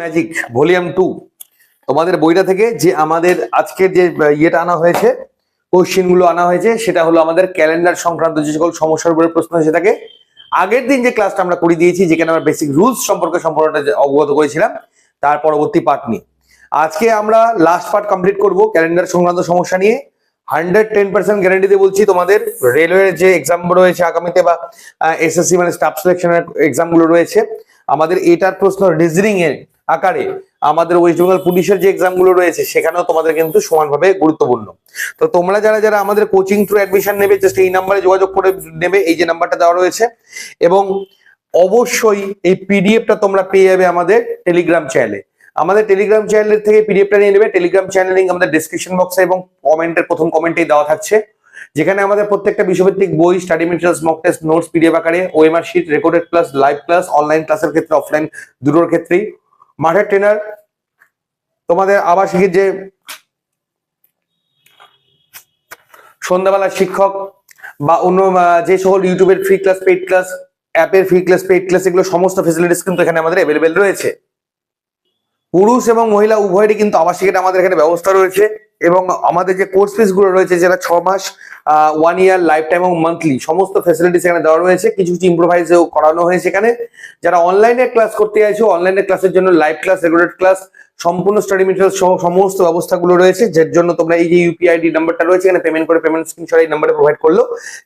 Magic volume two তোমাদের বইটা থেকে যে আমাদের আজকের যে ইয়েটা আনা হয়েছে কোশ্চেনগুলো আনা হয়েছে, সেটা হলো আমাদের ক্যালেন্ডার সংক্রান্ত যে সকল সমস্যার উপরে প্রশ্ন এসে থাকে। আগের দিন যে ক্লাসটা আমরা করে দিয়েছি, যেখানে আমরা বেসিক রুলস সম্পর্কে সম্পূর্ণটা অবগত করেছিলাম, তার পরবর্তী পার্ট নিয়ে। আজকে আমরা লাস্ট পার্ট কমপ্লিট করব ক্যালেন্ডার সংক্রান্ত সমস্যা নিয়ে। হান্ড্রেড টেন পার্সেন্ট গ্যারান্টি দিয়ে বলছি তোমাদের রেলওয়ের যে এক্সাম রয়েছে আগামীতে বা এসএসসি মানে স্টাফ সিলেকশনের এক্সামগুলো রয়েছে, আমাদের এটার প্রশ্ন রিজনিং এর আকারে আমাদের ওয়েস্ট বেঙ্গল পুলিশের যে এক্সামগুলো রয়েছে, সেখানেও তোমাদের কিন্তু সমানভাবে গুরুত্বপূর্ণ। তো তোমরা যারা যারা আমাদের কোচিং থ্রু অ্যাডমিশন নেবে জাস্ট এই নাম্বারে যোগাযোগ করে নেবে, এই যে নাম্বারটা দেওয়া রয়েছে। এবং অবশ্যই এই পিডিএফটা তোমরা পেয়ে যাবে আমাদের টেলিগ্রাম চ্যানেলে আমাদের টেলিগ্রাম চ্যানেলের থেকে পিডিএফটা নিয়ে নেবে। টেলিগ্রাম চ্যানেল লিঙ্ক আমাদের ডিসক্রিপশন বক্সে এবং কমেন্টের প্রথম কমেন্টেই দেওয়া থাকছে। যেখানে আমাদের প্রত্যেকটা বিষয়ভিত্তিক বই study materials mock test notes PDF আকারে OMR sheet recorded class live class online ক্লাসের ক্ষেত্রে অফলাইন দুটোর ক্ষেত্রেই। মাঠের ট্রেনার তোমাদের আবাসিকের যে সন্ধ্যাবেলার শিক্ষক বা অন্য যে সকল ইউটিউবের ফ্রি ক্লাস পেইড ক্লাস অ্যাপের ফ্রি ক্লাস পেইড ক্লাস এগুলো সমস্ত ফেসিলিটিস কিন্তু এখানে আমাদের অ্যাভেলেবেল রয়েছে। পুরুষ এবং মহিলা উভয়েরই কিন্তু আবাসিকের আমাদের এখানে ব্যবস্থা রয়েছে। এবং আমাদের যে কোর্স ফিসগুলো রয়েছে, যেটা ছ মাস ওয়ান ইয়ার লাইফ টাইম এবং মান্থলি সমস্ত ফ্যাসিলিটি সেখানে দেওয়া রয়েছে। কিছু কিছু ইম্প্রোভাইজও করানো হয়েছে এখানে। যারা অনলাইনে ক্লাস করতে চাইছো অনলাইনে ক্লাসের জন্য লাইভ ক্লাস রেগুলার ক্লাস সম্পূর্ণ স্টাডি মেটেরিয়াল সহ সমস্ত ব্যবস্থাগুলো রয়েছে, যার জন্য তোমরা এই যে ইউপিআইডি নাম্বারটা রয়েছে, এখানে পেমেন্ট করে পেমেন্ট স্ক্রিনশট এই নাম্বারে প্রোভাইড করল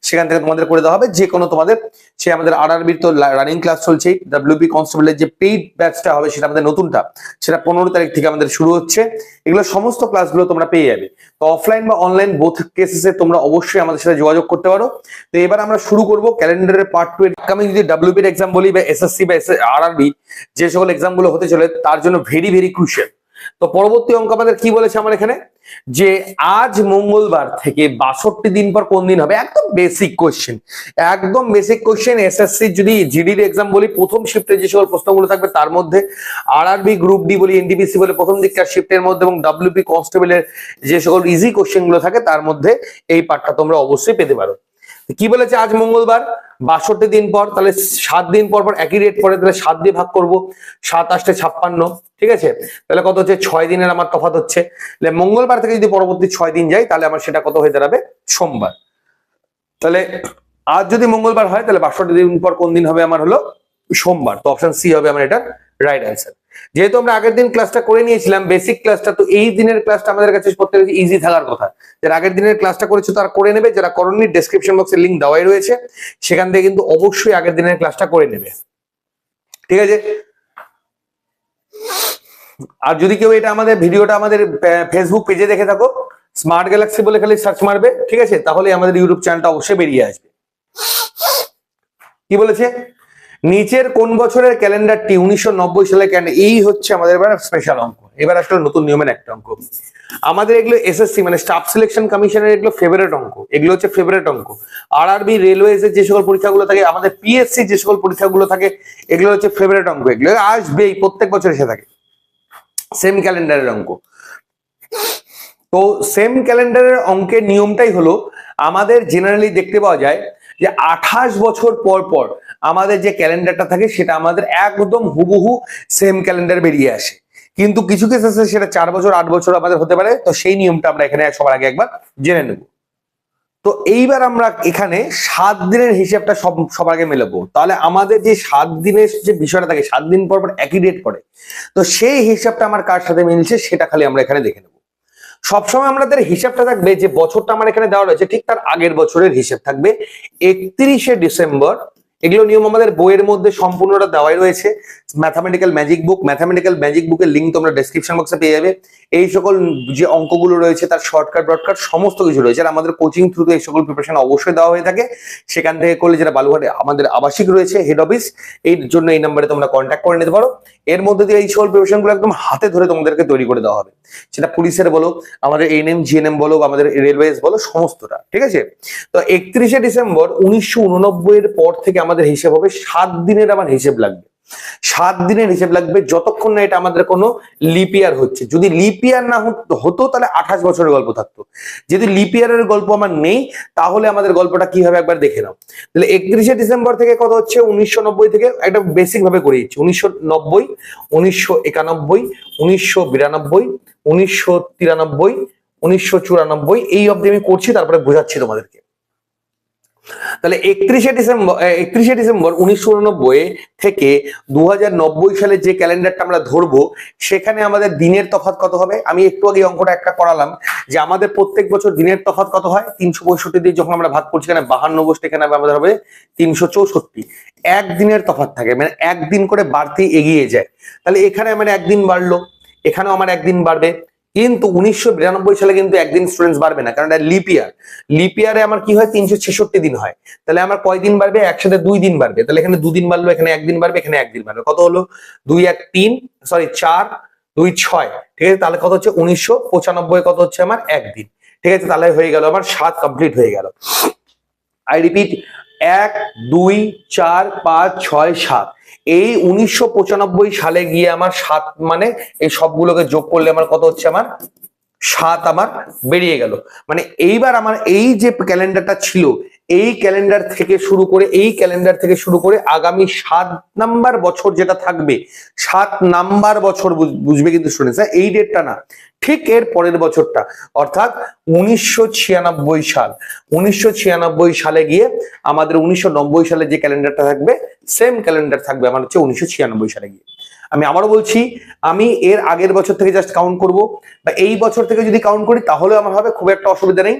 সেখান থেকে তোমাদের করে দেওয়া হবে। যে কোনো তোমাদের, সে আমাদের আরআরবির তো রানিং ক্লাস চলছে ডাব্লিউপি কনস্টেবলের যে পেইড ব্যাচটা হবে সেটা আমাদের নতুনটা, সেটা পনেরো তারিখ থেকে আমাদের শুরু হচ্ছে। এগুলো সমস্ত ক্লাসগুলো তোমরা পেয়ে যাবে। তো অফলাইন বা অনলাইন বোথ কেসেসে তোমরা অবশ্যই আমাদের সাথে যোগাযোগ করতে পারো। তো এবার আমরা শুরু করব ক্যালেন্ডারের পার্ট টু এর। আমি যদি ডাব্লিউপির এক্সাম বলি বা এসএসসি বা আরআরবি যে সকল এক্সামগুলো হতে চলে, তার জন্য ভেরি ভেরি ক্রুশিয়াল তো পরবর্তী অঙ্ক আমাদের কি বলেছে আমার এখানে? যে আজ মঙ্গলবার থেকে বাষট্টি দিন পর কোন দিন হবে? একদম বেসিক কোশ্চেন একদম বেসিক কোশ্চেন এসএসসি যদি জিডির এক্সাম বলি, প্রথম শিফটে যে সকল প্রশ্নগুলো থাকবে, তার মধ্যে আরআরবি গ্রুপ ডি বলি এনটিপিসি বলে, প্রথম দিককার শিফটের মধ্যে এবং ডাব্লিউপি কনস্টেবলের যে সকল ইজি কোশ্চেনগুলো থাকে, তার মধ্যে এই পার্টটা তোমরা অবশ্যই পেতে পারো। কি বলেছে আজ মঙ্গলবার? বাষট্টি দিন পর, তাহলে সাত দিন পর পর একই রেট পরে তাহলে সাত দিয়ে ভাগ করব, সাত আষ্টে ছাপ্পান্ন, ঠিক আছে? তাহলে কত হচ্ছে? ছয় দিনের আমার তফাত হচ্ছে। তাহলে মঙ্গলবার থেকে যদি পরবর্তী ছয় দিন যাই, তাহলে আমার সেটা কত হয়ে দাঁড়াবে? সোমবার। তাহলে আজ যদি মঙ্গলবার হয়, তাহলে বাষট্টি দিন পর কোন দিন হবে আমার হলো? সোমবার। তো অপশন সি হবে আমার এটা রাইট অ্যান্সার যেহেতু আমরা আগের দিন ক্লাসটা করে নিয়েছিলাম বেসিক ক্লাসটা তো এই দিনের ক্লাসটা আমাদের কাছে প্রত্যেক ইজি থাকার কথা। যারা আগের দিনের ক্লাসটা করেছ তারা করে নেবে, যারা করণনি ডেসক্রিপশন বক্সে লিঙ্ক দেওয়াই রয়েছে। সেখান থেকে কিন্তু অবশ্যই আগের দিনের ক্লাসটা করে নেবে। ঠিক আছে? আর যদি কেউ এটা আমাদের ভিডিওটা আমাদের ফেসবুক পেজে দেখে থাকো স্মার্ট গ্যালাক্সি বলে খালি সার্চ মারবে, ঠিক আছে? তাহলে আমাদের ইউটিউব চ্যানেলটা অবশ্যই বেরিয়ে আসবে। কি বলেছে? নিচের কোন বছরের ক্যালেন্ডারটি উনিশশো সালের ক্যালেন্ডার এই হচ্ছে আমাদের এবার স্পেশাল অঙ্ক। এবার আসলে নতুন নিয়মের একটা অঙ্ক। আমাদের এগুলো এসএসসি মানে স্টাফ সিলেকশন কমিশনের এগুলো ফেভারিট অঙ্ক। এগুলো হচ্ছে ফেভারিট অঙ্ক। আর আরবি রেলওয়েজ এর যে সকল পরীক্ষাগুলো থাকে, আমাদের পিএসসি যে সকল পরীক্ষাগুলো থাকে, এগুলো হচ্ছে ফেভারিট অঙ্ক। এগুলো আসবেই, প্রত্যেক বছর এসে থাকে। সেম ক্যালেন্ডারের অঙ্ক। তো সেম ক্যালেন্ডারের অঙ্কের নিয়মটাই হলো, আমাদের জেনারেলি দেখতে পাওয়া যায় যে আঠাশ বছর পর পর আমাদের যে ক্যালেন্ডারটা থাকে সেটা আমাদের একদম হুবহু সেম ক্যালেন্ডার বেরিয়ে আসে। কিন্তু কিছু কেস আছে সেটা চার বছর, আট বছর আমাদের হতে পারে। তো সেই নিয়মটা আমরা এখানে সবার আগে একবার জেনে নেব। তো এইবার আমরা এখানে সাত দিনের হিসাবটা সব, সবার আগে মেলাবো। তাহলে আমাদের যে সাত দিনের যে বিষয়টা থাকে, সাত দিন পর পর একই ডেট পড়ে। তো সেই হিসাবটা আমার কার সাথে মিলছে সেটা খালি আমরা এখানে দেখে নেব। সবসময় আমাদের হিসাবটা থাকবে যে বছরটা আমার এখানে দেওয়া রয়েছে, ঠিক তার আগের বছরের হিসাব থাকবে। একত্রিশে ডিসেম্বর এগুলো নিয়ম আমাদের বইয়ের মধ্যে সম্পূর্ণটা দেওয়াই রয়েছে। Mathematical magic book mathematical magic বুকের লিঙ্ক তোমরা ডেসক্রিপশন বক্সে পেয়ে যাবে। এই সকল যে অঙ্কগুলো রয়েছে, তার শর্টকাট ব্রডকাট সমস্ত কিছু রয়েছে। আর আমাদের কোচিং থ্রুতে এই সকল প্রিপারেশন অবশ্যই দেওয়া হয়ে থাকে। সেখান থেকে করলে যেটা বালুঘাটে আমাদের আবাসিক রয়েছে হেড অফিস এর জন্য এই নাম্বারে তোমরা কন্ট্যাক্ট করে নিতে পারো। এর মধ্যে দিয়ে এই সকল প্রিপারেশনগুলো একদম হাতে ধরে তোমাদেরকে তৈরি করে দেওয়া হবে। সেটা পুলিশের বলো, আমাদের এনএম জিএনএম বলো আমাদের রেলওয়েজ বলো, সমস্তটা, ঠিক আছে? তো একত্রিশে ডিসেম্বর উনিশশো উননব্বই এর পর থেকে আমাদের হিসেব হবে, সাত দিনের আমার হিসেব লাগবে। সাত দিনের হিসেব লাগবে, যতক্ষণ না এটা আমাদের কোনো লিপিয়ার হচ্ছে। যদি লিপিয়ার না হতো- তাহলে আঠাশ বছরের গল্প থাকতো। যদি লিপিয়ারের গল্প আমার নেই, তাহলে আমাদের গল্পটা কি হবে একবার দেখে নাও। তাহলে একত্রিশে ডিসেম্বর থেকে কত হচ্ছে? উনিশশো নব্বই থেকে একটা বেসিক ভাবে করে দিচ্ছি। উনিশশো নব্বই, উনিশশো একানব্বই, উনিশশো বিরানব্বই, উনিশশো তিরানব্বই, উনিশশো চুরানব্বই, এই অবধি আমি করছি, তারপরে বোঝাচ্ছি তোমাদেরকে। তাহলে একত্রিশে ডিসেম্বর একত্রিশে ডিসেম্বর উনিশশো উননব্বই থেকে দু সালে যে ক্যালেন্ডারটা আমরা ধরবো, সেখানে আমাদের দিনের তফাত কত হবে? আমি একটু আগে অঙ্কটা একটা করালাম, যে আমাদের প্রত্যেক বছর দিনের তফাৎ কত হয়? তিনশো পঁয়ষট্টি দিয়ে যখন আমরা ভাগ করছি, এখানে বাহান্ন বসতে এখানে আমাদের হবে তিনশো চৌষট্টি। একদিনের তফাৎ থাকে মানে একদিন করে বাড়তে এগিয়ে যায়। তাহলে এখানে আমার একদিন বাড়লো, এখানেও আমার একদিন বাড়বে। কিন্তু উনিশশো বিরানব্বই সালে কিন্তু একদিন স্টুডেন্টস বাড়বে না, কারণ এটা লিপিয়ার লিপিয়ারে আমার কি হয়, তিনশো ছেষট্টি দিন হয়। তাহলে আমার কয় দিন বাড়বে? একসাথে দুই দিন বাড়বে। তাহলে এখানে দুদিন বাড়লো, এখানে একদিন বাড়বে, এখানে একদিন বাড়বে। কত হলো? দুই এক তিন সরি চার, দুই ছয়। ঠিক আছে? তাহলে কত হচ্ছে? উনিশশো পঁচানব্বই কত হচ্ছে আমার? একদিন। ঠিক আছে? তাহলে হয়ে গেল আমার সাত কমপ্লিট হয়ে গেল। আই রিপিট এক, দুই, চার, পাঁচ, ছয়, সাত। এই উনিশশো পঁচানব্বই সালে গিয়ে আমার সাত মানে এই সবগুলোকে যোগ করলে আমার কত হচ্ছে আমার? সাত আমার বেরিয়ে গেল। মানে এইবার আমার এই যে ক্যালেন্ডারটা ছিল, এই ক্যালেন্ডার থেকে শুরু করে, এই ক্যালেন্ডার থেকে শুরু করে আগামী সাত নাম্বার বছর যেটা থাকবে, সাত নাম্বার বছর বুঝ- বুঝবে কিন্তু স্টুডেন্টস এই ডেটটা না। ঠিক এর পরের বছরটা, অর্থাৎ উনিশশো ছিয়ানব্বই সাল, উনিশশো ছিয়ানব্বই সালে গিয়ে আমাদের উনিশশো নব্বই সালে যে ক্যালেন্ডারটা থাকবে সেম ক্যালেন্ডার থাকবে আমার হচ্ছে উনিশশো ছিয়ানব্বই সালে গিয়ে। আমি আবারও বলছি, আমি এর আগের বছর থেকে জাস্ট কাউন্ট করব। বা এই বছর থেকে যদি কাউন্ট করি তাহলে আমার হবে খুব একটা অসুবিধা নেই।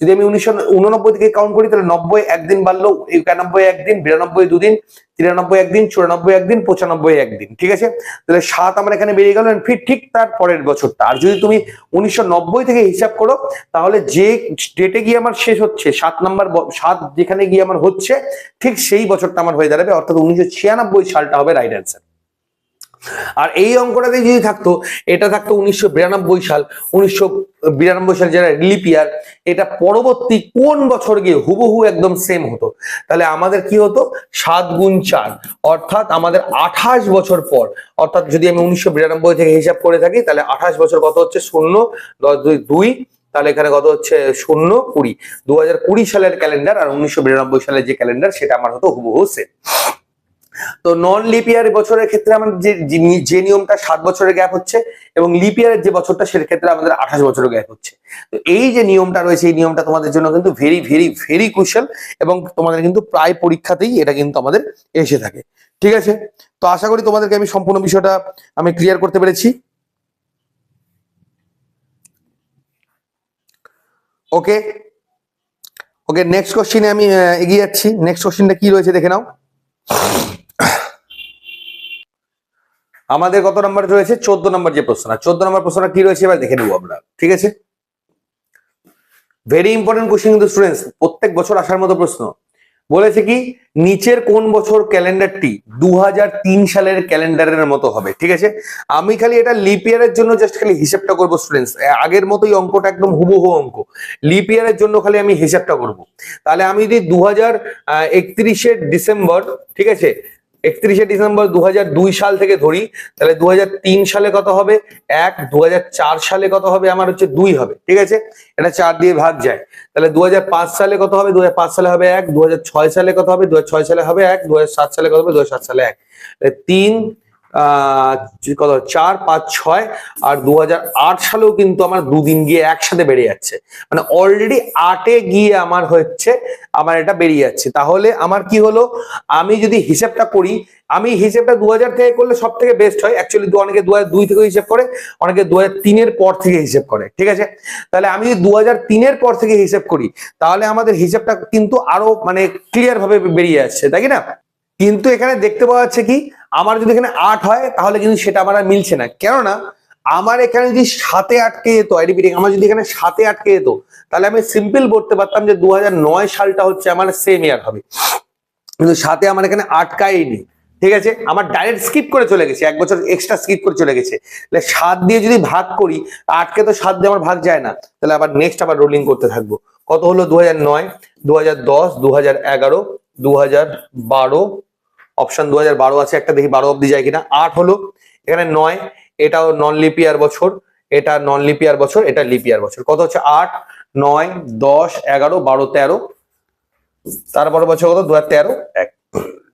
যদি আমি উনিশশো উননব্বই থেকে কাউন্ট করি, তাহলে নব্বই একদিন বাড়লো, একানব্বই একদিন, বিরানব্বই দুদিন, তিরানব্বই একদিন, চুরানব্বই একদিন, পঁচানব্বই একদিন, ঠিক আছে? তাহলে সাত আমার এখানে বেরিয়ে গেল ফির ঠিক তার পরের বছরটা। আর যদি তুমি উনিশশো নব্বই থেকে হিসাব করো, তাহলে যে ডেটে গিয়ে আমার শেষ হচ্ছে, সাত নাম্বার সাত যেখানে গিয়ে আমার হচ্ছে, ঠিক সেই বছরটা আমার হয়ে দাঁড়াবে, অর্থাৎ উনিশশো ছিয়ানব্বই সালটা হবে রাইট অ্যান্সার আর এই অঙ্কটাতে যদি থাকতো, এটা থাকতো উনিশশো বিরানব্বই সাল, উনিশশো বিরানব্বই সাল যারা লিপিয়ার এটা পরবর্তী কোন বছর গিয়ে হুবহু একদম সেম হতো? তাহলে আমাদের কি হতো? সাত গুণ চার। অর্থাৎ আমাদের আঠাশ বছর পর, অর্থাৎ যদি আমি উনিশশো বিরানব্বই থেকে হিসাব করে থাকি, তাহলে আঠাশ বছর কত হচ্ছে? শূন্য, দশ দুই দুই। তাহলে এখানে কত হচ্ছে? শূন্য, কুড়ি। দু সালের ক্যালেন্ডার আর উনিশশো বিরানব্বই সালের যে ক্যালেন্ডার সেটা আমার হতো হুবহু সেম তো নন লিপিয়ার বছরের ক্ষেত্রে আমাদের যে যে নিয়মটা সাত বছরের গ্যাপ হচ্ছে এবং লিপিয়ারের যে বছরটা সের ক্ষেত্রে আমাদের আঠাশ বছরের গ্যাপ হচ্ছে। তো এই যে নিয়মটা রয়েছে, এই নিয়মটা তোমাদের জন্য কিন্তু ভেরি ভেরি ভেরি ক্রুশাল এবং তোমাদের কিন্তু প্রায় পরীক্ষাতেই এটা কিন্তু আমাদের এসে থাকে। ঠিক আছে? তো আশা করি তোমাদেরকে আমি সম্পূর্ণ বিষয়টা আমি ক্লিয়ার করতে পেরেছি। ওকে ওকে নেক্সট কোশ্চিনে আমি এগিয়ে যাচ্ছি। নেক্সট কোশ্চিনটা কি রয়েছে দেখে নাও। আমাদের কত নাম্বার রয়েছে? চোদ্দ নম্বর যে প্রশ্ন চোদ্দ নম্বর প্রশ্নটা কি রয়েছে? এবার দেখে নেব আমরা। ঠিক আছে? ভেরি ইম্পর্টেন্ট কোশ্চেন কিন্তু স্টুডেন্টস প্রত্যেক বছর আসার মতো প্রশ্ন। বলেছে কি, নিচের কোন বছর ক্যালেন্ডারটি দু হাজার তিন সালের ক্যালেন্ডারের মতো হবে? ঠিক আছে? আমি খালি এটা লিপ ইয়ারের জন্য জাস্ট খালি হিসাবটা করব স্টুডেন্টস আগের মতোই অঙ্কটা একদম হুবহু অঙ্ক। লিপ ইয়ারের জন্য খালি আমি হিসাবটা করব। তাহলে আমি যদি দু হাজার ডিসেম্বর, ঠিক আছে? একত্রিশে ডিসেম্বর দু দুই সাল থেকে ধরি, তাহলে দু হাজার তিন সালে কত হবে? এক দু সালে কত হবে? আমার হচ্ছে দুই হবে, ঠিক আছে? এটা চার দিয়ে ভাগ যায়। তাহলে দু হাজার পাঁচ সালে কত হবে? দু হাজার পাঁচ সালে হবে এক দু সালে কত হবে? দু হাজার ছয় সালে হবে এক দু সালে কত হবে? দু হাজার সাত সালে এক। তিন কত, চার, পাঁচ, ছয়, আর দু হাজার আট সালেও কিন্তু আমার দুদিন গিয়ে একসাথে বেড়ে যাচ্ছে। মানে অলরেডি আটে গিয়ে আমার হচ্ছে, আমার এটা বেরিয়ে যাচ্ছে। তাহলে আমার কি হলো? আমি যদি হিসেবটা করি, আমি হিসেবটা দু হাজার থেকে করলে সব থেকে বেস্ট হয় অ্যাকচুয়ালি অনেকে দু দুই থেকে হিসেব করে, অনেকে দু তিনের পর থেকে হিসেব করে, ঠিক আছে? তাহলে আমি যদি দু তিনের পর থেকে হিসেব করি, তাহলে আমাদের হিসেবটা কিন্তু আরও মানে ক্লিয়ার ভাবে বেরিয়ে যাচ্ছে, তাই না? কিন্তু এখানে দেখতে পাওয়া যাচ্ছে কি, আমার যদি এখানে আট হয়, তাহলে কিন্তু সেটা আমার আর মিলছে না। কেননা, আমার এখানে যদি সাতে আটকে যেত আই রিপিটিং আমার যদি এখানে সাতে আটকে যেত, তাহলে আমি সিম্পল বলতে পারতাম যে দু হাজার নয় সালটা হচ্ছে আমার সেম ইয়ার হবে। কিন্তু সাথে আমার এখানে আটকায়নি। ঠিক আছে? আমার ডাইরেক্ট স্কিপ করে চলে গেছে, এক বছর এক্সট্রা স্কিপ করে চলে গেছে। তাহলে সাত দিয়ে যদি ভাগ করি, আটকে তো সাত দিয়ে আমার ভাগ যায় না। তাহলে আবার নেক্সট আবার রোলিং করতে থাকব। কত হলো দু হাজার নয় দু হাজার দশ দু হাজার এগারো দু হাজার বারো অপশন দু হাজার বারো আছে, একটা দেখি বারো অব্দি যায় কিনা। আট হলো, এখানে নয়, এটাও নন লিপিয়ার বছর, এটা নন লিপিয়ার বছর, এটা লিপিয়ার বছর। কত হচ্ছে? আট, নয়, দশ, এগারো, বারো, তেরো। তারপর বছর কত? দু হাজার তেরো, এক।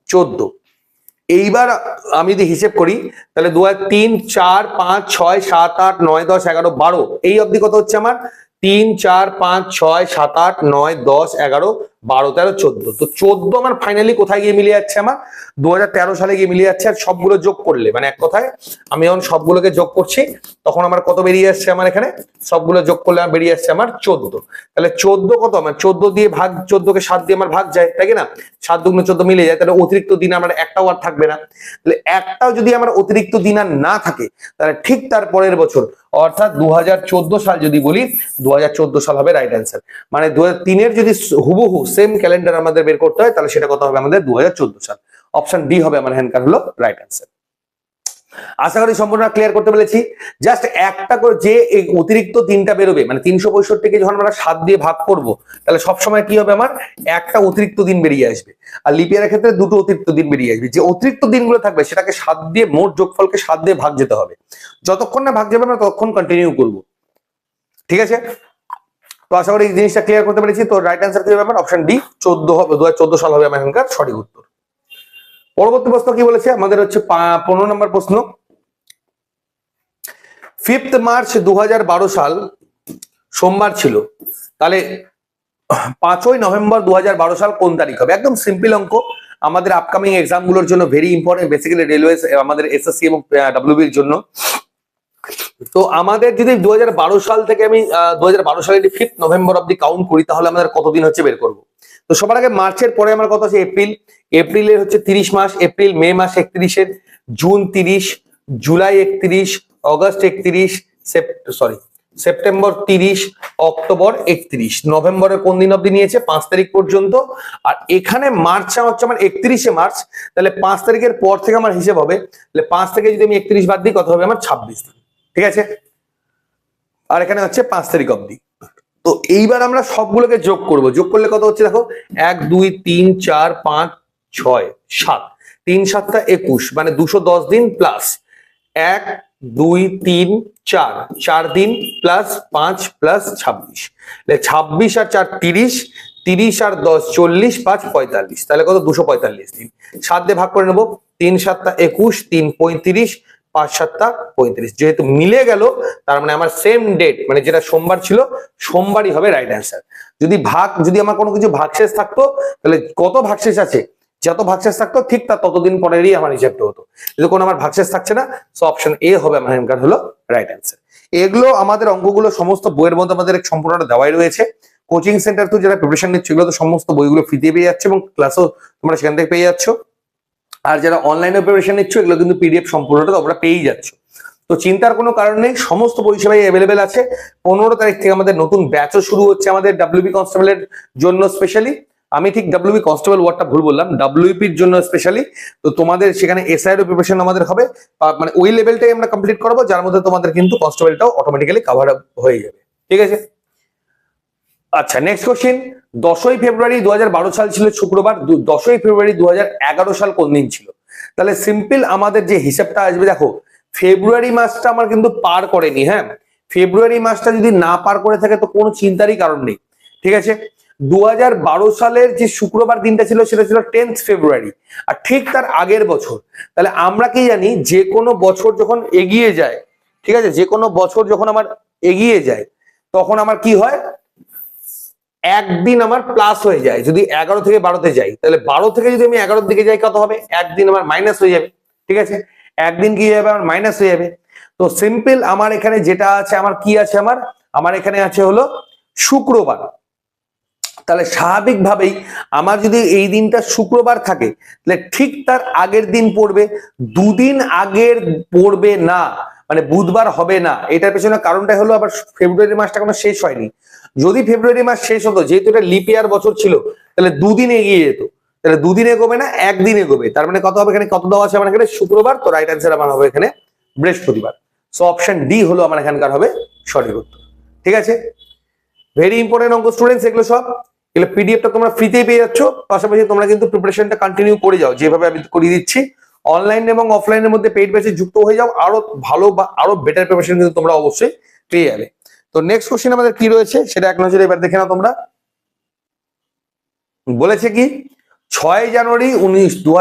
চোদ্দ। এইবার আমি যদি হিসেব করি, তাহলে দু হাজার তিন, চার, পাঁচ, ছয়, সাত, আট, নয়, দশ, এগারো, বারো। এই অবধি কত হচ্ছে আমার? তিন, চার, পাঁচ, ছয়, সাত, আট, নয়, দশ, এগারো বারো, তেরো, চোদ্দ। তো চোদ্দ আমার ফাইনালি কোথায় গিয়ে মিলিয়ে যাচ্ছে আমার? দু হাজার তেরো সালে গিয়ে মিলিয়ে যাচ্ছে আর সবগুলো যোগ করলে। মানে এক কথায়, আমি যখন সবগুলোকে যোগ করছি, তখন আমার কত বেরিয়ে আসছে আমার এখানে? সবগুলো যোগ করলে আমার বেরিয়ে আসছে আমার চোদ্দ। তাহলে চোদ্দ কত আমার? চোদ্দ দিয়ে ভাগ চোদ্দকে সাত দিয়ে আমার ভাগ যায়, তাই না? সাত দুগুণ চোদ্দ মিলে যায়, তাহলে অতিরিক্ত দিন আমার একটাও আর থাকবে না। তাহলে একটাও যদি আমার অতিরিক্ত দিন আর না থাকে, তাহলে ঠিক তার পরের বছর, অর্থাৎ দু হাজার চোদ্দ সাল যদি বলি দু হাজার চোদ্দ সাল হবে রাইট অ্যান্সার মানে দু তিনের যদি হুবহু সেম ক্যালেন্ডার আমাদের বের করতে হয়, তাহলে সেটা কত হবে আমাদের? দুহাজার চোদ্দ সাল। অপশন ডি হবে আমার হ্যান্ডকার হলো রাইট অ্যান্সার আশা করি সম্পূর্ণ ক্লিয়ার করতে পেরেছি। জাস্ট একটা করে যে এই অতিরিক্ত দিনটা বেরোবে মানে তিনশো পঁয়ষট্টিকে যখন আমরা সাত দিয়ে ভাগ করব, তাহলে সবসময় কি হবে আমার? একটা অতিরিক্ত দিন বেরিয়ে আসবে। আর লিপিয়ারের ক্ষেত্রে দুটো অতিরিক্ত দিন বেরিয়ে আসবে। যে অতিরিক্ত দিনগুলো থাকবে, সেটাকে সাত দিয়ে, মোট যোগফলকে সাত দিয়ে ভাগ যেতে হবে। যতক্ষণ না ভাগ যাবে আমরা ততক্ষণ কন্টিনিউ করব। ঠিক আছে? তো আশা করি এই জিনিসটা ক্লিয়ার করতে পেরেছি। তো রাইট অ্যান্সার কি হবে আমার? অপশন ডি চোদ্দ হবে দু হাজার চোদ্দ সাল হবে আমার এখানকার সঠিক উত্তর। পরবর্তী প্রশ্ন কি বলেছে? আমাদের হচ্ছে পনেরো নম্বর প্রশ্ন। ফিফথ মার্চ দু হাজার বারো সাল সোমবার ছিল। তাহলে পাঁচই নভেম্বর দু হাজার বারো সাল কোন তারিখ হবে? একদম সিম্পল অঙ্ক। আমাদের আপকামিং এক্সামগুলোর জন্য ভেরি ইম্পর্টেন্ট বেসিক্যালি রেলওয়ে আমাদের এসএসসি এবং ডাব্লিউবির জন্য। তো আমাদের যদি দু হাজার বারো সাল থেকে আমি দু সালে ফিফথ নভেম্বর অব্দি কাউন্ট করি, তাহলে আমাদের কতদিন হচ্ছে বের করব? তো সবার আগে মার্চের পরে আমার কথা আছে এপ্রিল। এপ্রিলের হচ্ছে তিরিশ মাস, এপ্রিল, মে মাস একত্রিশের, জুন তিরিশ, জুলাই একত্রিশ, অগস্ট একত্রিশ সরি সেপ্টেম্বর তিরিশ, অক্টোবর একত্রিশ। নভেম্বরের কোন দিন অব্দি নিয়েছে? পাঁচ তারিখ পর্যন্ত। আর এখানে মার্চ হচ্ছে আমার একত্রিশে মার্চ, তাহলে পাঁচ তারিখের পর থেকে আমার হিসেব হবে। তাহলে পাঁচ থেকে যদি আমি একত্রিশ বাদ দিই, কত হবে? আমার ছাব্বিশ দিন ঠিক আছে? আর এখানে হচ্ছে পাঁচ তারিখ অব্দি তো এইবার আমরা সবগুলোকে যোগ করব। যোগ করলে কত হচ্ছে দেখো? এক, দুই, তিন, চার, পাঁচ, ছয়, সাত। তিন, সাতটা একুশ মানে দুশো দশ দিন প্লাস এক, দুই, তিন, চার। চার দিন প্লাস পাঁচ প্লাস ছাব্বিশ। ছাব্বিশ আর চার তিরিশ তিরিশ আর দশ চল্লিশ, পাঁচ পঁয়তাল্লিশ। তাহলে কত? দুশো পঁয়তাল্লিশ দিন। সাত দিয়ে ভাগ করে নেব। তিন, সাতটা একুশ, তিন, পঁয়ত্রিশ পাঁচ, সাতটা, পঁয়ত্রিশ। যেহেতু মিলে গেল, তার মানে আমার সেম ডেট মানে যেটা সোমবার ছিল, সোমবারই হবে রাইট অ্যান্সার যদি ভাগ, যদি আমার কোনো কিছু ভাগশেষ থাকতো, তাহলে কত ভাগশেষ আছে? যত ভাগশেষ থাকতো, ঠিক তার ততদিন পরেরই আমার হিসাবটা হতো। যদি কোনো আমার ভাগশেষ থাকছে না সো অপশন এ হবে আমার এখানকার হলো রাইট অ্যান্সার এগুলো আমাদের অঙ্কগুলো, সমস্ত বইয়ের মধ্যে আমাদের সম্পূর্ণটা দেওয়াই রয়েছে। কোচিং সেন্টার তো যারা প্রিপারেশন নিচ্ছে, এগুলো তো সমস্ত বইগুলো ফ্রিতে পেয়ে যাচ্ছে এবং ক্লাসও তোমরা সেখান থেকে পেয়ে যাচ্ছ। আর যারা অনলাইনে প্রিপারেশন নিচ্ছ, এগুলো কিন্তু পিডিএফ সম্পূর্ণটা তোমরা পেয়েই যাচ্ছ। তো চিন্তার কোনো কারণ নেই, সমস্ত পরিষেবাই অ্যাভেলেবেল আছে। পনেরো তারিখ থেকে আমাদের নতুন ব্যাচও শুরু হচ্ছে আমাদের ডাব্লিউবি কনস্টেবলের জন্য স্পেশালি আমি ঠিক ডাব্লিউবি কনস্টেবল ওয়ার্ডটা ভুল বললাম ডাব্লিউপির জন্য স্পেশালি তো তোমাদের সেখানে এসআইয়ের প্রিপারেশন আমাদের হবে মানে ওই লেভেলটাই আমরা কমপ্লিট করব, যার মধ্যে তোমাদের কিন্তু কনস্টেবলটাও অটোমেটিক্যালি কাভার হয়ে যাবে। ঠিক আছে? আচ্ছা নেক্সট কোশ্চেন দশই ফেব্রুয়ারি দু হাজার বারো সাল ছিল শুক্রবার দশই ফেব্রুয়ারি দু হাজার এগারো সাল কোন দিন ছিল? তাহলে সিম্পল আমাদের যে হিসাবটা আসবে, দেখো, ফেব্রুয়ারি মাসটা আমার কিন্তু পার করেনি হ্যাঁ? ফেব্রুয়ারি মাসটা যদি না পার করে থাকে তো কোনো চিন্তারই কারণ নেই, ঠিক আছে? দু হাজার বারো সালের যে শুক্রবার দিনটা ছিল, সেটা ছিল টেন্থ ফেব্রুয়ারি, আর ঠিক তার আগের বছর। তাহলে আমরা কি জানি, যে কোনো বছর যখন এগিয়ে যায়, ঠিক আছে? যে কোনো বছর যখন আমার এগিয়ে যায়, তখন আমার কি হয়? একদিন আমার প্লাস হয়ে যায়। যদি এগারো থেকে বারোতে যাই, তাহলে বারো থেকে যদি আমি এগারোর দিকে যাই, কত হবে? একদিন আমার মাইনাস হয়ে যাবে। ঠিক আছে? একদিন কি যাবে? আমার মাইনাস হয়ে যাবে। তো সিম্পল আমার এখানে যেটা আছে, আমার কি আছে আমার? আমার এখানে আছে হলো শুক্রবার। তাহলে স্বাভাবিকভাবেই আমার যদি এই দিনটা শুক্রবার থাকে, তাহলে ঠিক তার আগের দিন পড়বে। দুদিন আগের পড়বে না। মানে বুধবার হবে না। এটার পেছনে কারণটা হলো আবার ফেব্রুয়ারি মাসটা কোনো শেষ হয়নি। যদি ফেব্রুয়ারি মাস শেষ হতো, যেহেতু এটা লিপিয়ার বছর ছিল, তাহলে দুদিন এগিয়ে যেত। তাহলে দুদিন এগোবে না, একদিন এগোবে। তার মানে কত হবে এখানে? কত দেওয়া আছে আমার এখানে? শুক্রবার, তো রাইট অ্যান্সার আমার হবে এখানে বৃহস্পতিবার। সো অপশন ডি হলো আমার এখানকার হবে সঠিক উত্তর। ঠিক আছে? ভেরি ইম্পর্টেন্ট অঙ্ক স্টুডেন্টস এগুলো সব। এগুলো পিডিএফটা তোমরা ফ্রিতেই পেয়ে যাচ্ছ। পাশাপাশি তোমরা কিন্তু প্রিপারেশনটা কন্টিনিউ করে যাও। যেভাবে আমি করিয়ে দিচ্ছি। অনলাইন এবং অফলাইনের মধ্যে পেইড ব্যাচে যুক্ত হয়ে যাও, আরও ভালো বা আরও বেটার প্রিপারেশন কিন্তু তোমরা অবশ্যই পেয়ে যাবে। তো নেক্সট কোশ্চেন আমাদের কি রয়েছে সেটা এক নজরে এবার দেখে নাও তোমরা। বলেছে কি, ছয় জানুয়ারি উনিশ দু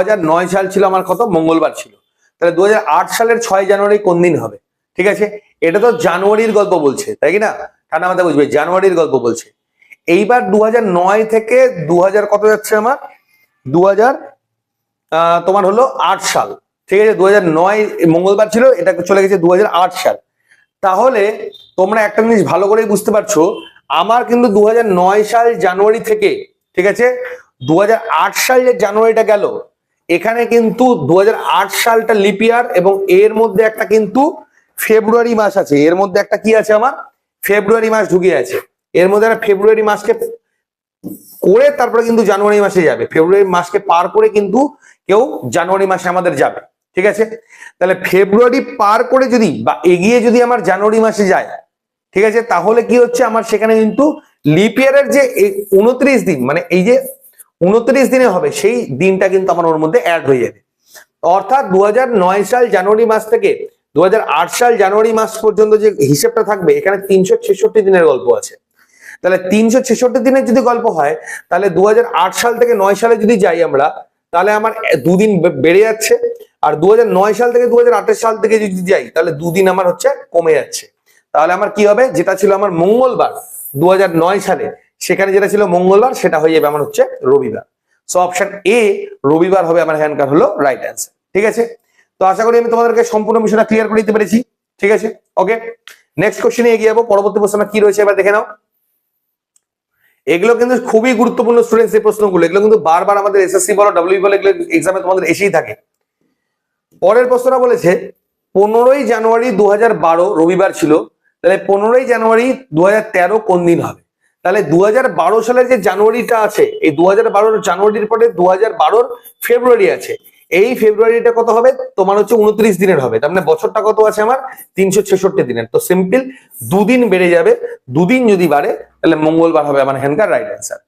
সাল ছিল আমার কত? মঙ্গলবার ছিল। তাহলে দু হাজার আট সালের ছয় জানুয়ারি কোন দিন হবে? ঠিক আছে? এটা তো জানুয়ারির গল্প বলছে, তাই কি না? ঠান্ডা মাথায় বুঝবে, জানুয়ারির গল্প বলছে। এইবার দু থেকে দু হাজার কত যাচ্ছে আমার? দু হাজার তোমার হলো আট সাল। ঠিক আছে দু নয় মঙ্গলবার ছিল, এটা চলে গেছে দু হাজার আট সাল। তাহলে তোমরা একটা জিনিস ভালো করেই বুঝতে পারছ, আমার কিন্তু দু হাজার নয় সাল জানুয়ারি থেকে, ঠিক আছে দু সাল যে জানুয়ারিটা গেল, এখানে কিন্তু দুহাজার আট সালটা লিপিয়ার এবং এর মধ্যে একটা কিন্তু ফেব্রুয়ারি মাস আছে। এর মধ্যে একটা কি আছে আমার? ফেব্রুয়ারি মাস ঢুকে আছে। এর মধ্যে একটা ফেব্রুয়ারি মাসকে করে তারপরে কিন্তু জানুয়ারি মাসে যাবে। ফেব্রুয়ারি মাসকে পার করে কিন্তু কেউ জানুয়ারি মাসে আমাদের যাবে, ঠিক আছে? তাহলে ফেব্রুয়ারি পার করে যদি বা এগিয়ে যদি আমার জানুয়ারি মাসে যায়, ঠিক আছে? তাহলে কি হচ্ছে? আমার সেখানে কিন্তু লিপ ইয়ারের যে উনত্রিশ দিন মানে এই যে উনত্রিশ দিনে হবে, সেই দিনটা কিন্তু আমার ওর মধ্যে অ্যাড হয়ে যাবে। অর্থাৎ দু হাজার নয় সাল জানুয়ারি মাস থেকে দু হাজার আট সাল জানুয়ারি মাস পর্যন্ত যে হিসেবটা থাকবে, এখানে তিনশো ছেষট্টি দিনের গল্প আছে। তাহলে তিনশো ছেষট্টি দিনের যদি গল্প হয়, তাহলে দু হাজার আট সাল থেকে নয় সালে যদি যাই আমরা তাহলে আমার দুদিন বেড়ে যাচ্ছে। আর দু সাল থেকে দু সাল থেকে যদি যাই, তাহলে দুদিন আমার হচ্ছে কমে যাচ্ছে। তাহলে আমার কি হবে? যেটা ছিল আমার মঙ্গলবার দু সালে, সেখানে যেটা ছিল মঙ্গলবার, সেটা হয়ে যাবে আমার হচ্ছে রবিবার। সো অপশন এ রবিবার হবে আমার হ্যান্ডকার হলো রাইট অ্যান্সার ঠিক আছে? তো আশা করি আমি তোমাদেরকে সম্পূর্ণ বিষয়টা ক্লিয়ার করে দিতে পেরেছি। ঠিক আছে? ওকে নেক্সট কোশ্চেনে এগিয়ে যাব। পরবর্তী প্রশ্ন কি রয়েছে? এবার দেখে নাও। এগুলো কিন্তু খুবই গুরুত্বপূর্ণ স্টুডেন্টস এই প্রশ্নগুলো। এগুলো কিন্তু বারবার আমাদের এসএসসি বলো ডাব্লিউ বলো, এগুলো এক্সামে তোমাদের এসেই থাকে। পরের প্রশ্নটা বলেছে, পনেরোই জানুয়ারি দু হাজার বারো রবিবার ছিল, তাহলে পনেরোই জানুয়ারি দু হাজার তেরো কোন দিন হবে? তাহলে দু হাজার বারো সালের যে জানুয়ারিটা আছে, এই দু হাজার বারো জানুয়ারির পরে দু হাজার ফেব্রুয়ারি আছে। এই ফেব্রুয়ারিটা কত হবে? তোমার হচ্ছে উনত্রিশ দিনের হবে। তার মানে বছরটা কত আছে আমার? তিনশো ছেষট্টি দিনের। তো সিম্পল দুদিন বেড়ে যাবে। দুদিন যদি বাড়ে, তাহলে মঙ্গলবার হবে আমার হ্যান্ডকার রাইট অ্যান্সার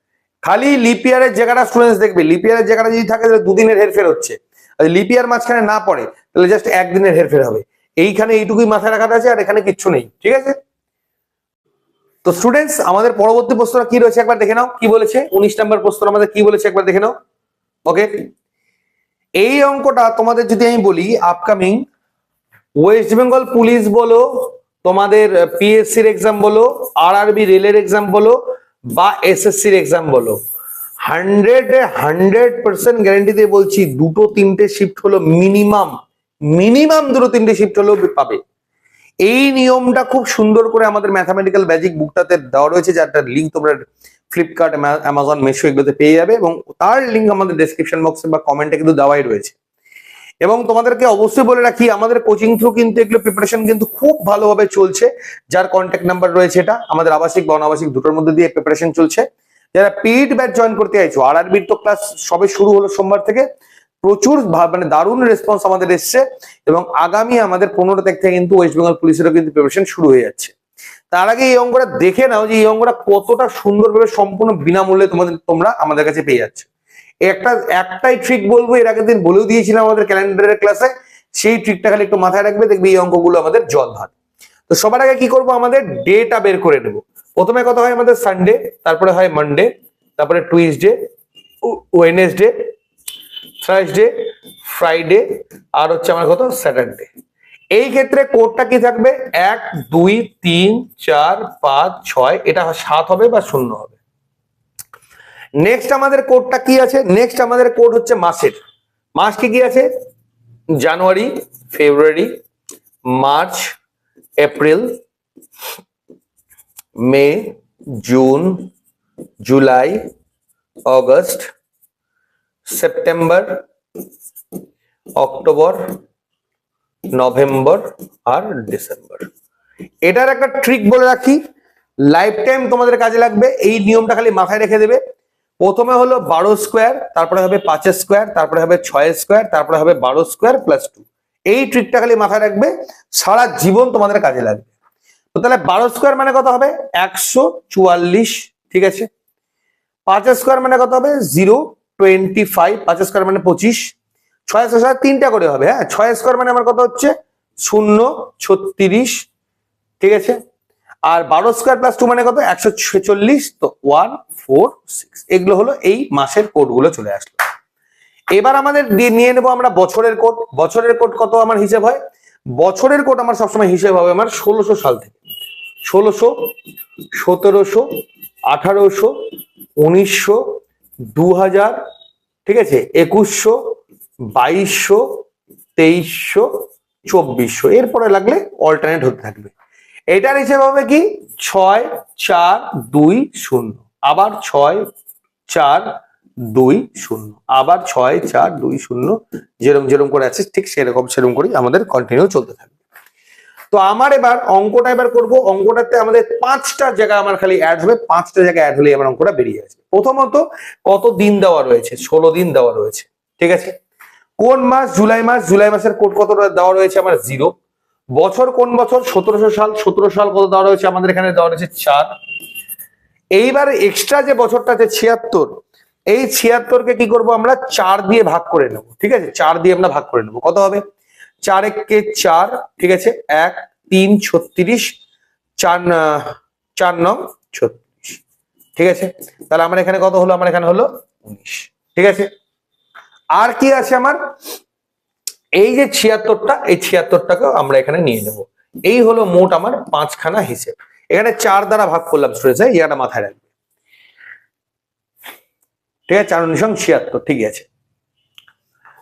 খালি লিপিয়ারের জায়গাটা স্টুডেন্টস দেখবে। লিপিয়ারের জায়গাটা যদি থাকে, তাহলে দুদিনের হেরফের হচ্ছে। লিপিয়ার মাঝখানে না পড়ে, তাহলে জাস্ট একদিনের হেরফের হবে। এইখানে এইটুকুই মাথায় রাখাতে আছে, আর এখানে কিচ্ছু নেই। ঠিক আছে? তো স্টুডেন্টস আমাদের পরবর্তী প্রশ্নটা কি রয়েছে একবার দেখে নাও। কি বলেছে? উনিশ নম্বর প্রশ্ন আমাদের কি বলেছে একবার দেখে নাও। ওকে এই অঙ্কটা তোমাদের যদি আমি বলি আপকামিং ওয়েস্ট বেঙ্গল পুলিশ বলো, তোমাদের পিএসসির এক্সাম বলো আরআরবি রেলের এক্সাম বলো, বা এসএসসির এক্সাম বলো হান্ড্রেড হান্ড্রেড পার্সেন্ট গ্যারেন্টি দিয়ে বলছি, দুটো তিনটে শিফট হলো মিনিমাম মিনিমাম দুটো তিনটে শিফট হলেও পাবে। এই নিয়মটা খুব সুন্দর করে আমাদের ম্যাথামেটিক্যাল ম্যাজিক বুকটাতে দেওয়া রয়েছে যারটার লিঙ্ক তোমরা ফ্লিপকার্ট অ্যামাজন মেশো এগুলোতে পেয়ে যাবে এবং তার লিঙ্ক আমাদের ডেসক্রিপশন বক্সে বা কমেন্টে কিন্তু দেওয়াই রয়েছে। এবং তোমাদেরকে অবশ্যই বলে রাখি, আমাদের কোচিং থ্রু কিন্তু এগুলো প্রিপারেশন কিন্তু খুব ভালোভাবে চলছে। যার কন্ট্যাক্ট নাম্বার রয়েছে এটা, আমাদের আবাসিক বা অনাবাসিক দুটোর মধ্যে দিয়ে প্রিপারেশন চলছে। যারা পেইড ব্যাচ জয়েন করতে চাইছো আর আরবির তো ক্লাস সবে শুরু হলো সোমবার থেকে, প্রচুর মানে দারুণ রেসপন্স আমাদের এসছে এবং আগামী আমাদের পনেরো তারিখ থেকে কিন্তু ওয়েস্ট বেঙ্গল পুলিশেরও কিন্তু প্রিপারেশন শুরু হয়ে যাচ্ছে। তার আগে এই অঙ্কটা দেখে নাও যে এই অঙ্কটা কতটা সুন্দরভাবে সম্পূর্ণ বিনামূল্যে তোমাদের, তোমরা আমাদের কাছে পেয়ে যাচ্ছে। একটা, একটাই ট্রিক বলব, এর আগের দিন বলেও দিয়েছিলাম আমাদের ক্যালেন্ডারের ক্লাসে সেই ট্রিকটা খালি একটু মাথায় রাখবে, দেখবে এই অঙ্কগুলো আমাদের জল ভাত। তো সবার আগে কি করব, আমাদের ডেটা বের করে নেব। প্রথমে কথা হয় আমাদের সানডে তারপরে হয় মানডে তারপরে টুইসডে ওয়েনেসডে থার্সডে ফ্রাইডে আর হচ্ছে আমার কত স্যাটারডে এই ক্ষেত্রে কোডটা কি থাকবে? এক, দুই, তিন, চার, পাঁচ, ছয়, এটা সাত হবে বা শূন্য হবে। নেক্সট আমাদের কোডটা কি আছে? নেক্সট আমাদের কোড হচ্ছে মাসের। মাস কি কি আছে? January, February, March, April, May, June, July, August, September, October November আর ডিসেম্বর। এটার একটা ট্রিক বলে রাখি লাইফ টাইম তোমাদের কাজে লাগবে, এই নিয়মটা খালি মাথায় রেখে দেবে। প্রথমে হলো বারো স্কোয়ার তারপরে হবে পাঁচের স্কোয়ার তারপরে হবে ছয় স্কোয়ার তারপরে হবে বারো স্কোয়ার প্লাস টু এই ট্রিকটা খালি মাথায় রাখবে, সারা জীবন তোমাদের কাজে লাগবে। তো তাহলে বারো স্কোয়ার মানে কত হবে? একশো চুয়াল্লিশ, ঠিক আছে? পাঁচ স্কোয়ার মানে কত হবে? জিরো টোয়েন্টি ফাইভ পাঁচ স্কোয়ার মানে পঁচিশ। ছয় স্কোয়ার তিনটা করে হবে হ্যাঁ? ছয় স্কোয়ার মানে আমার কত হচ্ছে? শূন্য, ছত্রিশ, ঠিক আছে? আর বারো স্কোয়ার প্লাস টু মানে কত? একশো ছেচল্লিশ, তো ওয়ান ফোর সিক্স এগুলো হলো এই মাসের কোডগুলো চলে আসলো। এবার আমাদের নিয়ে নেব আমরা বছরের কোড বছরের কোড কত আমার হিসেব হয়? বছরের কোড আমার সবসময় হিসেব হবে আমার ষোলোশো সাল থেকে। ষোলোশো, সতেরোশো, আঠারোশো, উনিশশো দু হাজার ঠিক আছে? একুশশো বাইশশো, তেইশশো, চব্বিশশো, এরপরে লাগলে অল্টারনেট হতে থাকবে। এটার হিসেবে হবে কি? ছয়, চার, দুই, শূন্য। আবার ছয়, চার, দুই, শূন্য। আবার ছয়, চার, দুই, শূন্য যেরকম যেরকম করে আছে, ঠিক সেরকম সেরকম করেই আমাদের কন্টিনিউ চলতে থাকবে। তো আমার এবার অঙ্কটা এবার করব। অঙ্কটাতে আমাদের পাঁচটা জায়গা আমার খালি অ্যাড হবে। পাঁচটা জায়গা অ্যাড হলে আমার অঙ্কটা বেরিয়ে আসবে। প্রথমত, কত দিন দেওয়া রয়েছে? ষোলো দিন দেওয়া রয়েছে। ঠিক আছে? কোন মাস, জুলাই মাস, জুলাই মাসের কোড কত দেওয়া রয়েছে আমার জিরো। বছর কোন বছর, সতেরোশো সাল, সতেরো সাল কত দেওয়া রয়েছে আমাদের এখানে দেওয়া রয়েছে চার। এইবার এক্সট্রা যে বছরটা আছে ছিয়াত্তর, এই ছিয়াত্তরকে কি করব আমরা? চার দিয়ে ভাগ করে নেব, ঠিক আছে? চার দিয়ে আমরা ভাগ করে নেব। কত হবে? চার এককে চার, ঠিক আছে? এক, তিন, ছত্রিশ, চার চার নং, ছত্রিশ। ঠিক আছে? তাহলে আমার এখানে কত হলো? আমার এখানে হলো উনিশ। ঠিক আছে? আর কি আছে আমার? এই যে ছিয়াত্তরটা, এই ছিয়াত্তরটাকেও আমরা এখানে নিয়ে নেব। এই হলো মোট আমার পাঁচখানা হিসেব। এখানে চার দ্বারা ভাগ করলাম স্টুডেন্টস ইয়াটা মাথায় রাখবে। ঠিক আছে, চার উনিশ ছিয়াত্তর ঠিক আছে।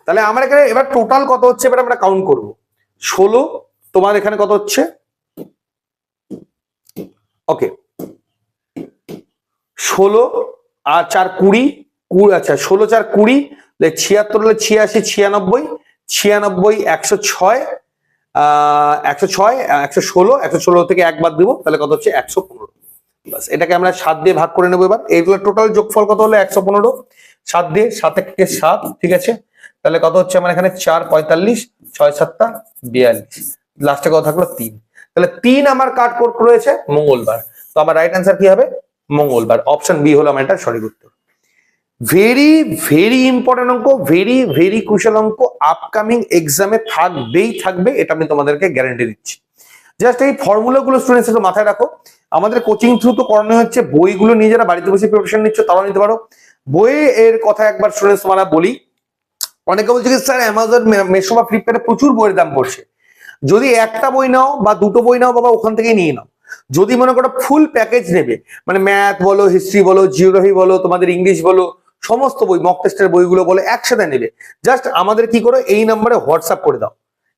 তাহলে আমার এখানে এবার টোটাল কত হচ্ছে, এবার আমরা কাউন্ট করব। ষোলো, তোমার এখানে কত হচ্ছে? ওকে ষোলো আর চার কুড়ি আচ্ছা ষোলো, চার কুড়ি ছিয়াত্তর হলে ছিয়াশি, ছিয়ানব্বই ছিয়ানব্বই, একশো ছয় একশো ছয় একশো ষোলো একশো ষোলো থেকে এক বাদ দিব, তাহলে কত হচ্ছে? একশো পনেরো। বাস এটাকে আমরা সাত দিয়ে ভাগ করে নেব এবার। এইগুলো টোটাল যোগফল কত হলো? একশো পনেরো। সাত দিয়ে সাত থেকে সাত, ঠিক আছে? তাহলে কত হচ্ছে আমার এখানে? চার পঁয়তাল্লিশ, ছয় সাতটা, বিয়াল্লিশ। লাস্টে কত থাকল? তিন। তাহলে তিন আমার কাট কোড রয়েছে, মঙ্গলবার। তো আমার রাইট অ্যান্সার কি হবে? মঙ্গলবার। অপশন বি হলো আমার এটা সঠিক উত্তর। ভেরি ভেরি ইম্পর্টেন্ট অঙ্ক ভেরি ভেরি কুশল অঙ্ক আপকামিং এক্সামে থাকবেই, থাকবে, এটা আমি তোমাদেরকে গ্যারান্টি দিচ্ছি। জাস্ট এই ফর্মুলা গুলো স্টুডেন্টস একটু মাথায় রাখো। আমাদের কোচিং থ্রু তো করানো হচ্ছে, বইগুলো নিয়ে যারা বাড়িতে বসে প্রিপারেশন নিচ্ছ, তারাও নিতে পারো। বই এর কথা একবার স্টুডেন্টস তোমরা বলি, অনেকে বলছে কি, স্যার অ্যামাজন মেশো বা ফ্লিপকার্টে প্রচুর বইয়ের দাম পড়ছে। যদি একটা বই নাও বা দুটো বই নাও, বাবা, ওখান থেকেই নিয়ে নাও। যদি মনে করো ফুল প্যাকেজ নেবে মানে ম্যাথ বলো হিস্ট্রি বলো জিওগ্রাফি বলো, তোমাদের ইংলিশ বলো সমস্ত বই মক টেস্টের বইগুলো বলে একসাথে নেবে। জাস্ট আমাদের কি করো, এই নাম্বারে হোয়াটসঅ্যাপ করে দাও।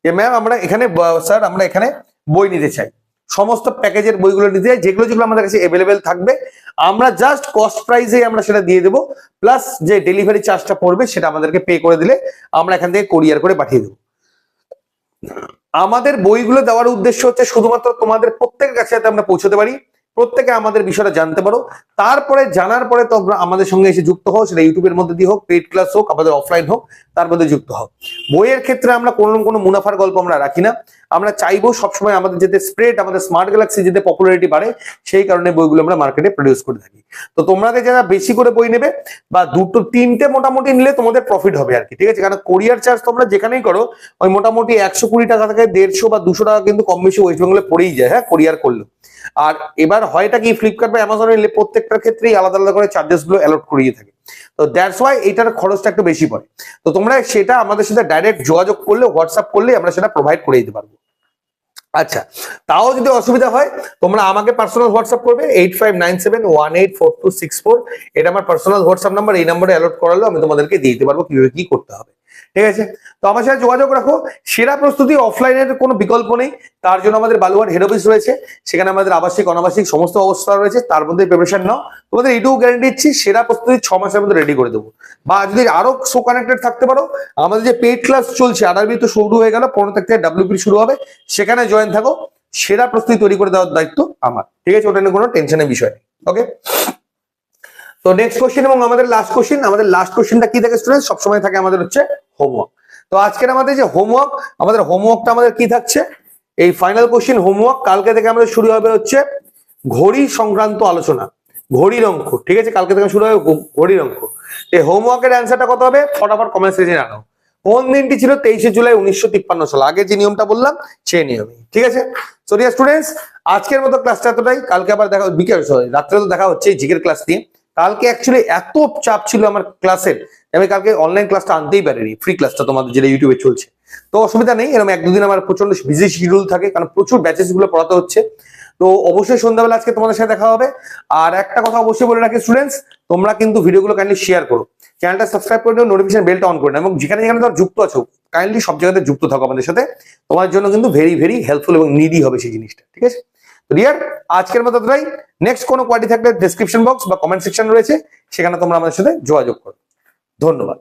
যে ম্যাম আমরা এখানে স্যার আমরা এখানে বই নিতে চাই। সমস্ত প্যাকেজের বইগুলো নিতে চাই, যেগুলো যেগুলো আমাদের কাছে অ্যাভেলেবেল থাকবে। আমরা জাস্ট কস্ট প্রাইসে আমরা সেটা দিয়ে দেবো প্লাস যে ডেলিভারি চার্জটা পড়বে সেটা আমাদেরকে পে করে দিলে আমরা এখান থেকে কোরিয়ার করে পাঠিয়ে দেবো। আমাদের বইগুলো দেওয়ার উদ্দেশ্য হচ্ছে শুধুমাত্র তোমাদের প্রত্যেকের কাছে যাতে আমরা পৌঁছতে পারি। প্রত্যেকে আমাদের বিষয়টা জানতে পারো। তারপরে জানার পরে তোমরা আমাদের সঙ্গে এসে যুক্ত হও, সেটা ইউটিউবের মধ্যে দিয়ে হোক পেড ক্লাস হোক, আমাদের অফলাইন হোক, তার মধ্যে যুক্ত হও। বইয়ের ক্ষেত্রে আমরা কোনো কোনো মুনাফার গল্প আমরা রাখি না। আমরা চাইব সবসময় আমাদের যাতে স্প্রেড আমাদের স্মার্ট গ্যালাক্সি যাতে পপুলারিটি বাড়ে, সেই কারণে বইগুলো আমরা মার্কেটে প্রডিউস করে থাকি। তো তোমরাদের যারা বেশি করে বই নেবে, বা দুটো, তিনটে মোটামুটি নিলে তোমাদের প্রফিট হবে আর কি, ঠিক আছে? কারণ কোরিয়ার চার্জ তোমরা যেখানেই করো, ওই মোটামুটি একশো কুড়ি টাকা থেকে দেড়শো বা দুশো টাকা কিন্তু কম বেশি ওয়েস্ট বেঙ্গলে পড়েই যায় হ্যাঁ? কোরিয়ার করলে। আর এবার হয়টা কি ফ্লিপকার্ট বা অ্যামাজনে নিলে প্রত্যেকটার ক্ষেত্রেই আলাদা আলাদা করে চার্জেসগুলো অ্যালট করিয়ে থাকে। তো দ্যাটস ওয়াই এটার খরচটা একটু বেশি পড়ে। তো তোমরা সেটা আমাদের সাথে ডাইরেক্ট যোগাযোগ করলে হোয়াটসঅ্যাপ করলে আমরা সেটা প্রোভাইড করে দিতে পারব। আচ্ছা তাও যদি অসুবিধা হয়, তোমরা আমাকে পার্সোনাল হোয়াটসঅ্যাপ করবে eight five nine seven one eight four two six four এটা আমার পার্সোনাল হোয়াটসঅ্যাপ নাম্বার এই নাম্বারে অ্যালট করালো আমি তোমাদেরকে দিয়ে দিতে পারব কীভাবে কি করতে হবে। ঠিক আছে? তো আমার সাথে যোগাযোগ রাখো। সেরা প্রস্তুতি অফলাইনের কোনো বিকল্প নেই। তার জন্য আমাদের বালুয়ার হেড অফিস রয়েছে। সেখানে আমাদের আবাসিক, অনাবাসিক সমস্ত অবস্থা রয়েছে। তার মধ্যে প্রিপারেশন নাও। তোমাদের এইটুকু গ্যারান্টি দিচ্ছি, সেরা প্রস্তুতি ছ মাসের মধ্যে রেডি করে দেবো। বা যদি আরও সো কানেক্টেড থাকতে পারো, আমাদের যে পেড ক্লাস চলছে আরবি তো শুরু হয়ে গেল, পনেরো থেকে ডাব্লিউপি শুরু হবে। সেখানে জয়েন থাকো। সেরা প্রস্তুতি তৈরি করে দেওয়ার দায়িত্ব আমার। ঠিক আছে? ওটা নিয়ে কোনো টেনশনের বিষয় ওকে তো নেক্সট কোশ্চেন এবং আমাদের লাস্ট কোশ্চেন আমাদের লাস্ট কোশ্চেনটা কি থাকে স্টুডেন্ট সবসময় থাকে আমাদের হচ্ছে হোমওয়ার্ক তো আজকের আমাদের যে হোমওয়ার্ক আমাদের হোমওয়ার্কটা আমাদের কি থাকছে? এই ফাইনাল কোশ্চেন হোমওয়ার্ক কালকে থেকে আমাদের শুরু হবে হচ্ছে ঘড়ি সংক্রান্ত আলোচনা, ঘড়ির অঙ্ক, ঠিক আছে? কালকে থেকে শুরু হবে ঘড়ির অঙ্ক। এই হোমওয়ার্কের অ্যান্সারটা কত হবে? ফটাফট কমেন্ট সেকশনে জানাও। কোন দিনটি ছিল তেইশে জুলাই উনিশশো তিপ্পান্ন সাল? আগে যে নিয়মটা বললাম, সেই নিয়মই, ঠিক আছে? সো স্টুডেন্টস আজকের মতো ক্লাসটা এতটাই। কালকে আবার দেখা বিকেল সরি রাত্রে তো দেখা হচ্ছে জিকের ক্লাস নিয়ে। কালকে অ্যাকচুয়ালি এত চাপ ছিল আমার ক্লাসের আমি কালকে অনলাইন ক্লাসটা আনতেই পারিনি। ফ্রি ক্লাসটা তোমাদের যেটা ইউটিউবে চলছে। তো অসুবিধা নেই এরকম এক দুদিন আমার প্রচণ্ড বিজি শিডিউল থাকে, কারণ প্রচুর ব্যাচেসগুলো পড়াতে হচ্ছে। তো অবশ্যই সন্ধ্যাবেলা আজকে তোমাদের সাথে দেখা হবে। আর একটা কথা অবশ্যই বলে রাখি স্টুডেন্টস তোমরা কিন্তু ভিডিওগুলো কাইন্ডলি শেয়ার করো। চ্যানেলটা সাবস্ক্রাইব করে দিও নোটিফিকেশন বেলটা অন করে নাও এবং যেখানে যেখানে তোমরা যুক্ত আছো কাইন্ডলি সব জায়গাতে যুক্ত থাকো আমাদের সাথে। তোমার জন্য কিন্তু ভেরি ভেরি হেল্পফুল এবং নিডি হবে সেই জিনিসটা, ঠিক আছে? তো রিয়ার আজকের মতো তাই নেক্সট কোনো কোয়ারি থাকলে ডিসক্রিপশন বক্স বা কমেন্ট সেকশন রয়েছে, সেখানে তোমরা আমাদের সাথে যোগাযোগ করো। ধন্যবাদ।